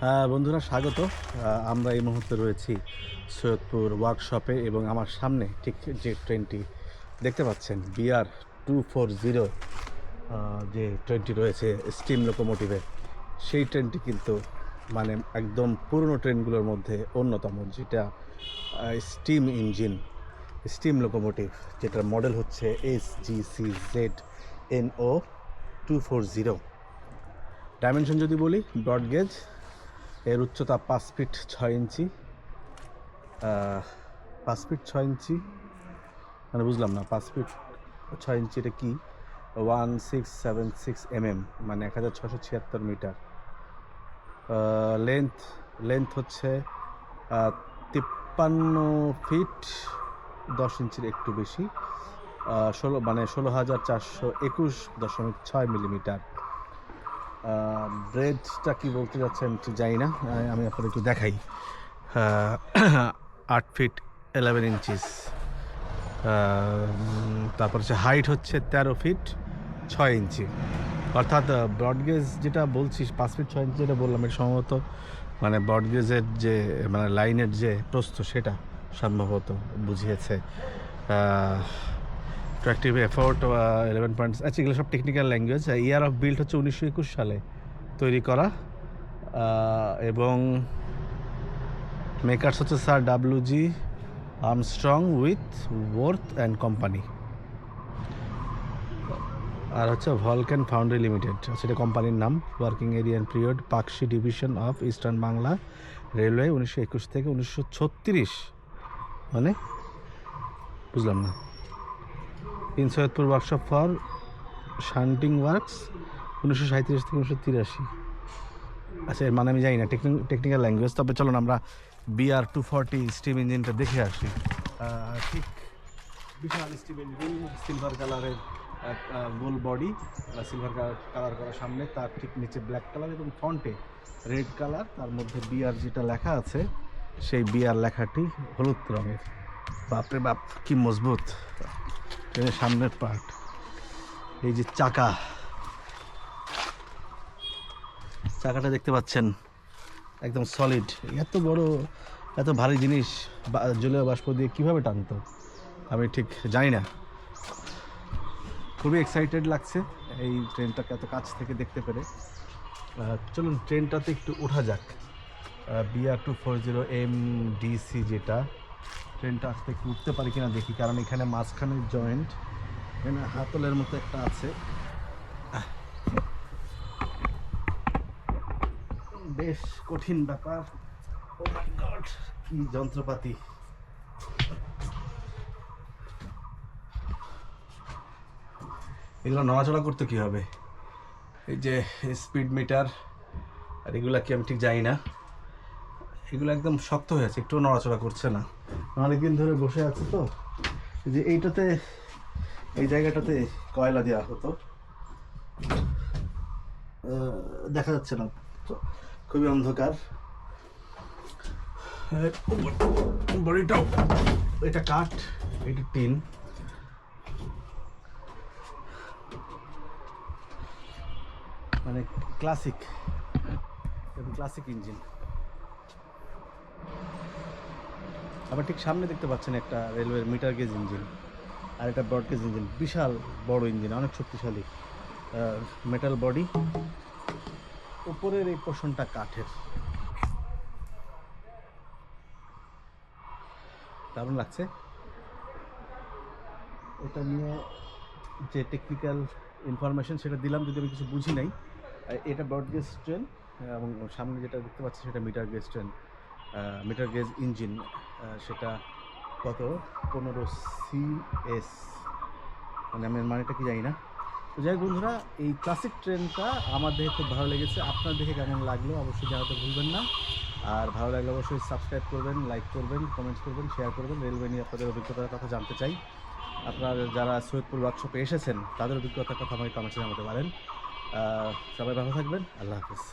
হ্যাঁ, বন্ধুরা স্বাগত। আমরা এই মুহূর্তে রয়েছি সৈয়দপুর ওয়ার্কশপে এবং আমার সামনে ঠিক যে ট্রেনটি দেখতে পাচ্ছেন বিআর টু ফোর জিরো যে ট্রেনটি রয়েছে স্টিম লোকোমোটিভে সেই ট্রেনটি কিন্তু মানে একদম পুরনো ট্রেনগুলোর মধ্যে অন্যতম যেটা স্টিম ইঞ্জিন স্টিম লোকোমোটিভ যেটার মডেল হচ্ছে S G C Z N O two four zero dimension যদি বলি ব্রড গেজ এর উচ্চতা পাঁচ ফিট ছয় ইঞ্চি। পাঁচ ফিট ছয় ইঞ্চি। মানে বুঝলাম না, পাঁচ ফিট ছয় ইঞ্চি এটা কি? One six seven six M M মানে এক হাজার ছশো ছিয়াত্তর মিটার। লেন্থ লেন্থ হচ্ছে তিপ্পান্ন ফিট দশ ইঞ্চির একটু বেশি। ষোলো মানে ষোলো হাজার চারশো একুশ দশমিক ছয় মিলিমিটার। ব্রেডটা কি বলতে যাচ্ছে আমি ঠিক জানি না আমি আপনাদের একটু দেখাই। আট ফিট এলেভেন ইঞ্চিস তারপর হচ্ছে হাইট হচ্ছে তেরো ফিট ছয় ইঞ্চি। অর্থাৎ ব্রডগেজ যেটা বলছিস, পাঁচ ফিট ছয় ইঞ্চি যেটা বললাম, এটা সম্ভবত মানে ব্রডগেজের যে মানে লাইনের যে প্রস্থ, সেটা সম্ভবত বুঝিয়েছে। ট্রাকটিভ এফোর্ট ইলেভেন পয়েন্ট আচ্ছা এগুলো সব technical language year of build হচ্ছে উনিশশো একুশ সালে তৈরি করা এবং মেকার্স হচ্ছে sir W G Armstrong Whitworth and company আর হচ্ছে ভলক্যান ফাউন্ডারি লিমিটেড সেটা কোম্পানির নাম working area and period Pakshi division of eastern Bangla railway উনিশশো একুশ থেকে উনিশশো ছত্রিশ মানে বুঝলাম না। In Saidpur workshop for shunting works উনিশশো সাঁত্রিশ থেকে উনিশশো তিরাশি। আচ্ছা এর মানে আমি জানি না টেকনিক্যাল ল্যাঙ্গুয়েজ তবে চলুন আমরা বিআর টু ফর্টি স্টিম ইঞ্জিনটা দেখে আসি। ঠিক বিশাল স্টিম ইঞ্জিন সিলভার কালারের গোল বডি সিলভার কালার করা সামনে, তার ঠিক নিচে ব্ল্যাক কালার এবং ফন্টে রেড কালার তার মধ্যে বিআর যেটা লেখা আছে, সেই বিআর লেখাটি হলুদ রঙের। বাপরে বাপ, কি মজবুত। ট্রেনের সামনের পার্ট এই যে চাকা। চাকাটা দেখতে পাচ্ছেন, একদম সলিড এত বড়, এত ভারী জিনিস জলীয় বাষ্প দিয়ে কীভাবে টানতো, আমি ঠিক জানি না। খুবই এক্সাইটেড লাগছে এই ট্রেনটাকে এত কাছ থেকে দেখতে পেরে। চলুন ট্রেনটাতে একটু ওঠা যাক। BR two four zero M DC যেটা ট্রেনটা আজকে একটু উঠতে পারি কিনা দেখি, কারণ এখানে মাঝখানে জয়েন্ট এখানে হাতলের মতো একটা আছে। বেশ কঠিন ব্যাপার। গড কি যন্ত্রপাতি। এগুলো নড়াচড়া করতে কি হবে? এই যে স্পিড মিটার আর এগুলা কি আমি ঠিক জানি না। এগুলো একদম শক্ত হয়ে আছে একটু নড়াচড়া করছে না। অনেকদিন ধরে বসে আছে তো। যে এইটাতে এই জায়গাটাতে কয়লা দেওয়া হতো। দেখা যাচ্ছে না। তো খুবই অন্ধকার। এর বডিটাও। এটা কাঠ এটা টিন। মানে ক্লাসিক ক্লাসিক ইঞ্জিন আবার ঠিক সামনে দেখতে পাচ্ছেন একটা রেলওয়ের মিটার গেজ ইঞ্জিন আর একটা ব্রড গেজ ইঞ্জিন, বিশাল বড় ইঞ্জিন, অনেক শক্তিশালী। মেটাল বডি উপরের এই পোর্শনটা কাঠের। দারুণ লাগছে। এটা নিয়ে যে টেকনিক্যাল ইনফরমেশন সেটা দিলাম, যদি আমি কিছু বুঝি নাই এটা ব্রডগেজ ট্রেন এবং সামনে যেটা দেখতে পাচ্ছি সেটা metre gauge train metre gauge engine সেটা কত? পনেরো সিএস মানে আমি মানেটা কি জানি না। তো যাই বন্ধুরা, এই ক্লাসিক ট্রেনটা আমার দেখে খুব ভালো লেগেছে। আপনার দেখে কেমন লাগল অবশ্যই জানাতে ভুলবেন না। আর ভালো লাগলে অবশ্যই সাবস্ক্রাইব করবেন লাইক করবেন কমেন্টস করবেন শেয়ার করবেন। রেলওয়ে নিয়ে আপনাদের অভিজ্ঞতার কথা জানতে চাই। আপনার যারা সৈয়দপুর ওয়ার্কশপে এসেছেন, তাদের অভিজ্ঞতার কথা আমাকে কমেন্টসে জানাতে পারেন। সবাই ভালো থাকবেন। আল্লাহ হাফিজ।